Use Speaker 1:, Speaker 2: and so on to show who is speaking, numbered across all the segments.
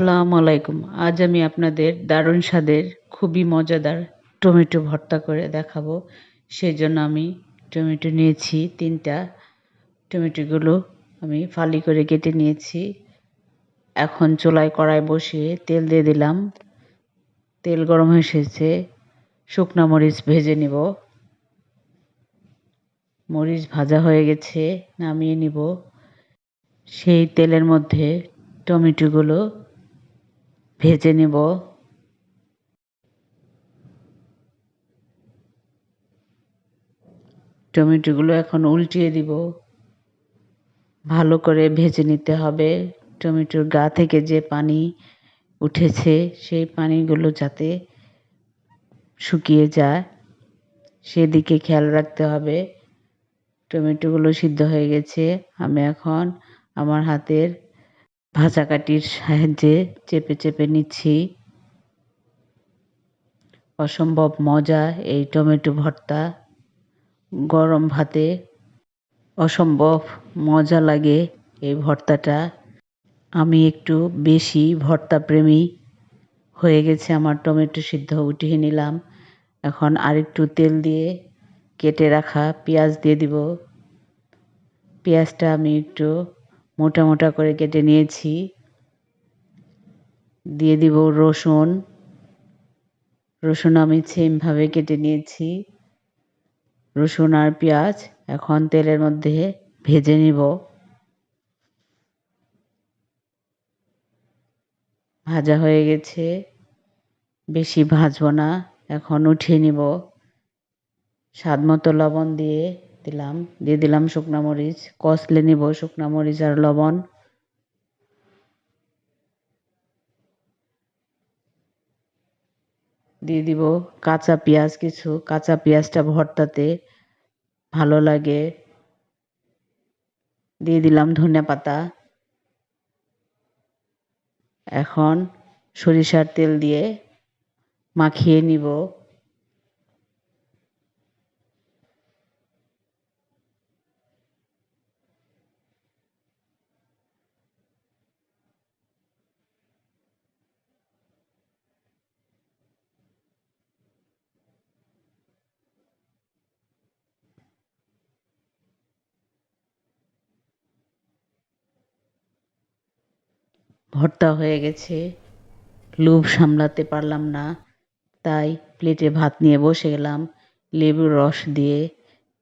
Speaker 1: আসসালামু আলাইকুম। আজ আমি আপনাদের দারুণ স্বাদের, খুবই মজাদার টমেটো ভর্তা করে দেখাবো। সেই জন্য আমি টমেটো নিয়েছি তিনটা। টমেটোগুলো আমি ফালি করে কেটে নিয়েছি। এখন চুলায় কড়াই বসিয়ে তেল দিয়ে দিলাম। তেল গরম হয়ে এসেছে। শুকনা মরিচ ভেজে নিব। মরিচ ভাজা হয়ে গেছে, নামিয়ে নিব। সেই তেলের মধ্যে টমেটোগুলো ভেজে নেব। টমেটোগুলো এখন উল্টিয়ে দিব। ভালো করে ভেজে নিতে হবে। টমেটোর গা থেকে যে পানি উঠেছে, সেই পানিগুলো যাতে শুকিয়ে যায়, সেদিকে খেয়াল রাখতে হবে। টমেটোগুলো সিদ্ধ হয়ে গেছে। আমি এখন আমার হাতের ভাজা কাঠির সাহায্যে চেপে চেপে নিচ্ছি। অসম্ভব মজা এই টমেটো ভর্তা। গরম ভাতে অসম্ভব মজা লাগে এই ভর্তাটা। আমি একটু বেশি ভর্তা প্রেমী হয়ে গেছে আমার টমেটো সিদ্ধ, উঠিয়ে নিলাম। এখন আরেকটু তেল দিয়ে কেটে রাখা পেঁয়াজ দিয়ে দিব। পেঁয়াজটা আমি একটু মোটা মোটা করে কেটে নিয়েছি। দিয়ে দিব রসুন। রসুন আমি সেমভাবে কেটে নিয়েছি। রসুন আর পেঁয়াজ এখন তেলের মধ্যে ভেজে নিব। ভাজা হয়ে গেছে। বেশি ভাজবো না, এখন উঠিয়ে নিব। স্বাদ মতো লবণ দিয়ে দিলাম, দিয়ে দিলাম শুকনা মরিচ, কষলে নিব শুকনা মরিচ আর লবণ। দিয়ে দিব কাঁচা পেঁয়াজ কিছু, কাঁচা পেঁয়াজটা ভর্তাতে ভালো লাগে। দিয়ে দিলাম ধনে পাতা। এখন সরিষার তেল দিয়ে মাখিয়ে নিব। ভর্তা হয়ে গেছে। লোভ সামলাতে পারলাম না। তাই প্লেটে ভাত নিয়ে বসে গেলাম। লেবুর রস দিয়ে,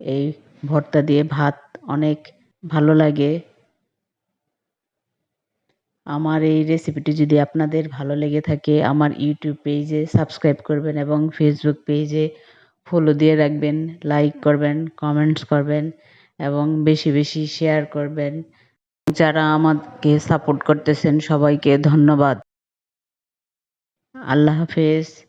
Speaker 1: এই ভর্তা দিয়ে ভাত অনেক ভালো লাগে। আমার এই রেসিপিটি যদি আপনাদের ভালো লেগে থাকে, আমার ইউটিউব পেজে সাবস্ক্রাইব করবেন এবং ফেসবুক পেজে ফলো দিয়ে রাখবেন, লাইক করবেন, কমেন্টস করবেন এবং বেশি বেশি শেয়ার করবেন। যারা আমাকে সাপোর্ট করতেছেন সবাইকে ধন্যবাদ। আল্লাহ হাফেজ।